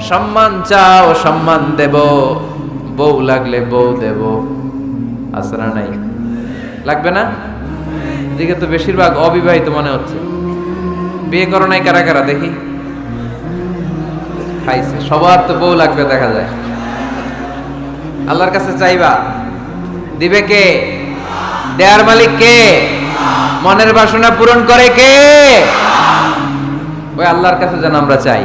সম্মান চাও, সম্মান দেব। বউ লাগলে বউ দেব। আসরা নাই। লাগবে না? এদিকে তো বেশিরভাগ অবিবাহিত মনে হচ্ছে। বিয়ে করো নাই কারা কারা, দেখি। খাইছে। সবার তো বউ লাগবে, দেখা যায়। আল্লাহর কাছে চাইবা। দিবে কে? দেয়ার মালিক কে? মনের বাসনা পূরণ করে কে? ওই আল্লাহর কাছে যেন আমরা চাই।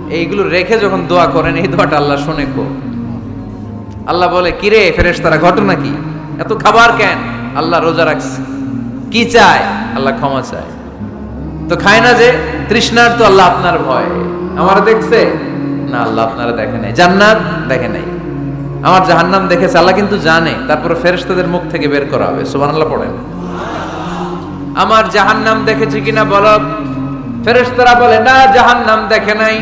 এইগুলো রেখে যখন দোয়া করেন, এই দোয়াটা আল্লাহ শোনে কো। আল্লাহ বলে, কিরে ফেরেস তারা ঘটনা কি? এত খাবার কেন? আল্লাহ রোজা রাখছে। কি চায়? আল্লাহ ক্ষমা চায়। তো খায় না যে, তৃষ্ণার তো আল্লাহ আপনার ভয়। আমার দেখছে? না, আল্লাহ আপনারা দেখে নাই। জান্নাত দেখে নাই। আমার জাহান্নাম দেখেছে, আল্লাহ কিন্তু জানে। তারপরে ফেরেশতাদের মুখ থেকে বের করা হবে। সুবহানাল্লাহ পড়েন। আমার জাহান্নাম দেখেছে কিনা বলো? ফেরেশতারা বলে, না, জাহান্নাম দেখে নাই।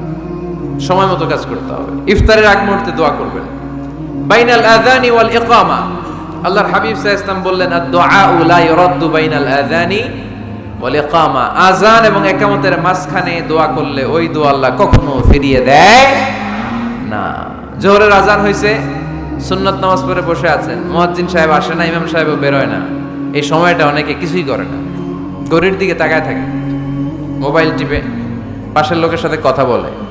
সময় মতো কাজ করতে হবে। ইফতারের আগ মুহূর্তে দোয়া করবেন। বাইনাল আযানি ওয়াল ইকামা। আল্লাহর হাবিব সাল্লাল্লাহু বললেন, আদ-দুআ লা ইউরাদ্দু বাইনাল আযানি ওয়াল ইকামা। আযান এবং ইকামতের মাঝখানে দোয়া করলে ওই দোয়া আল্লাহ কখনো ফিরিয়ে দেয় না। জোহরের আজান হয়েছে সুন্নত নামাজ পড়ে বসে আছেন। মুয়াজ্জিন সাহেব আসে না, ইমাম সাহেবও বেরোয় না। এই সময়টা অনেকে কিছুই করে না। গরির দিকে তাকায় থাকে। মোবাইল টিপে পাশের লোকের সাথে কথা বলে।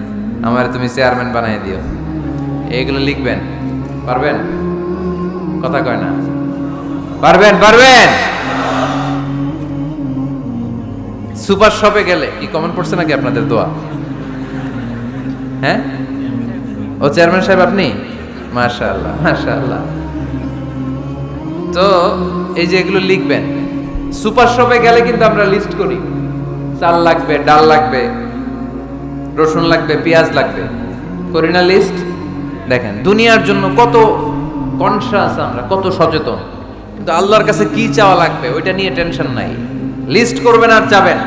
আমার তুমি চেয়ারম্যান বানাই দিও। এইগুলো লিখবেন। পারবেন? কথা কয় না। পারবেন পারবেন? সুপার শপে গেলে কি কমেন্ট পড়ছে নাকি আপনাদের দোয়া? হ্যাঁ? ও চেয়ারম্যান সাহেব আপনি? মাশাআল্লাহ মাশাআল্লাহ। তো এই যে এগুলো লিখবেন। সুপার শপে গেলে কিন্তু আমরা লিস্ট করি। চাল লাগবে, ডাল লাগবে। রসুন লাগবে, পেঁয়াজ লাগবে। করি না লিস্ট দেখেন, দুনিয়ার জন্য কত কনসাস আমরা, কত সচেতন। কিন্তু আল্লাহর কাছে কি চাওয়া লাগবে, ওইটা নিয়ে টেনশন নাই। লিস্ট করবেন আর যাবেন।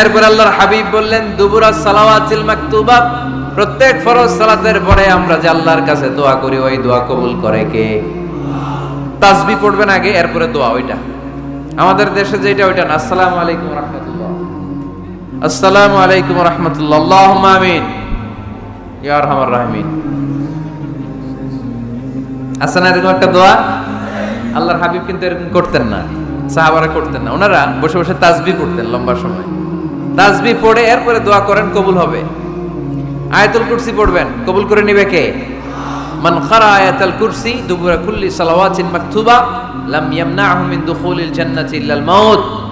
এরপর আল্লাহর হাবিব বললেন, দুবুরা সালাওয়াতিল মাকতুবা। প্রত্যেক ফরজ সালাতের পরে আমরা যে আল্লাহর কাছে দোয়া করি, ওই দোয়া কবুল করে কে? তাসবি পড়বেন আগে, এরপরে দোয়া, ওইটা। আমাদের দেশে যেটা, ওইটা না। আসসালামু আলাইকুম রহমতুল্লাহ। আসসালামু আলাইকুম রহমতুল্লাহ। আমিন। ইয়া আরহামার রাহিমিন। আছে এরকম একটা দোয়া? আল্লাহর হাবিব কিন্তু এরকম করতেন না। সাহাবারা করতেন না। ওনারা বসে বসে তাসবি পড়তেন লম্বা সময়। তাসবি পড়ে এরপরে দোয়া করেন, কবুল হবে। আয়াতুল কুরসি পড়বেন। কবুল করে নিবে কে? মান খারা আয়াতুল কুরসি দুবুরা কুল্লি সালাওয়াতিন মাকতুবা, লাম ইয়ামনাহু মিন দুখুলিল জান্নাতি ইল্লাল মাউত।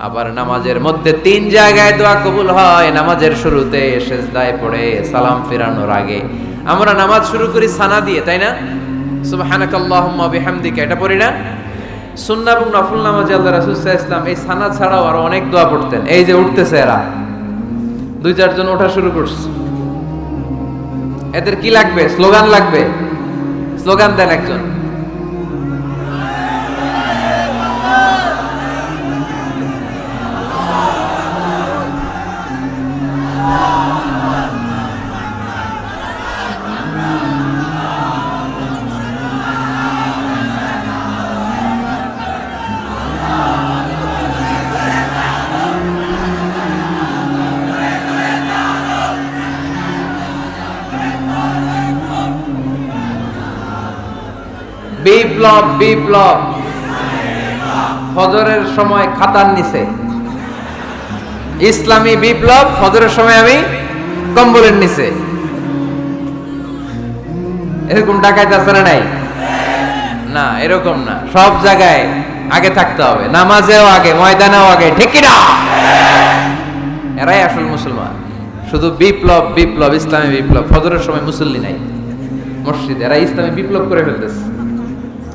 আবার নামাজের মধ্যে তিন জায়গায় দোয়া কবুল হয়। নামাজের শুরুতে সেজদায় পড়ে সালাম ফেরানোর আগে। আমরা নামাজ শুরু করি সানা দিয়ে, তাই না? সুবহানাকাল্লাহুম্মা বিহামদিকা, এটা পড়ি না? সুন্নাহ এবং নফল নামাজে আল্লাহ রাসূল সাল্লাল্লাহু এই সানা ছাড়াও আরও অনেক দোয়া পড়তেন। এই যে উঠতেছে এরা। দুই চারজন ওঠা শুরু করছে। এদের কি লাগবে? স্লোগান লাগবে? স্লোগান দেন একজন। বিপ্লব বিপ্লব। ফজরের সময় খাতার নিচে। ইসলামী বিপ্লব, ফজরের সময় আমি কম্বলের নিচে। এরকম ডাকাইত আছে না নাই? না, এরকম না। সব জায়গায় আগে থাকতে হবে। নামাজেও আগে, ময়দানেও আগে, ঠিক না এরাই আসল মুসলমান। শুধু বিপ্লব বিপ্লব, ইসলামী বিপ্লব। ফজরের সময় মুসল্লি নাই। মসজিদ এরা ইসলামী বিপ্লব করে ফেলতেছে।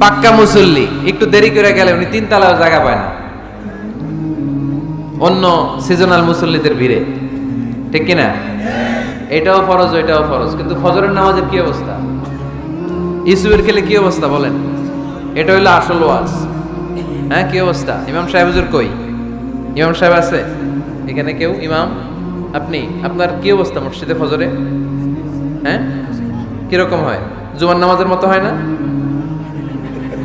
পাক্কা মুসল্লি, একটু দেরি করে গেলে উনি তিন তালাও জায়গা পায় না। অন্য সিজনাল মুসল্লিদের ভিড়ে। ঠিক কিনা? এটাও ফরজ এটাও ফরজ। কিন্তু ফজরের নামাজের কি অবস্থা? ইসুবের খেলে কি অবস্থা বলেন? এটা হইল আসল ওয়াজ। হ্যাঁ কি অবস্থা? ইমাম সাহেব হুজুর কই? ইমাম সাহেব আছে? এখানে কেউ? ইমাম? আপনি? আপনার কি অবস্থা মসজিদে ফজরে? হ্যাঁ? কীরকম হয়? জুমার নামাজের মতো হয় না?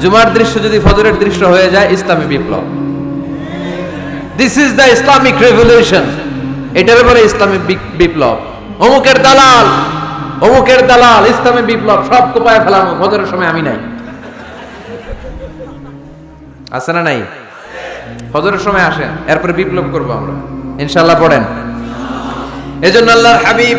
জুমার দৃশ্য যদি ফজরের দৃশ্য হয়ে যায়, ইসলামী বিপ্লব। This is the Islamic revolution এটার পরে ইসলামিক বি- বিপ্লব। অমুকের দালাল অমুকের দালাল, ইসলামী বিপ্লব, সব কোপায় ফেলানো ফজরের সময় আমি নাই। আছে না নাই? ফজরের সময় আসেন, এরপরে বিপ্লব করব আমরা। ইনশাল্লাহ পড়েন। এজন্য আল্লাহর হাবিব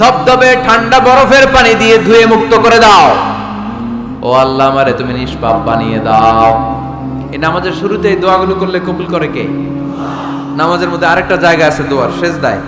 ধবধবে ঠান্ডা বরফের পানি দিয়ে ধুয়ে মুক্ত করে দাও। ও আল্লাহ আমারে, তুমি নিষ্পাপ বানিয়ে দাও। এই নামাজের শুরুতে এই দোয়াগুলো করলে কবুল করে কে? নামাজের মধ্যে আরেকটা জায়গা আছে দোয়ার শেষ দায়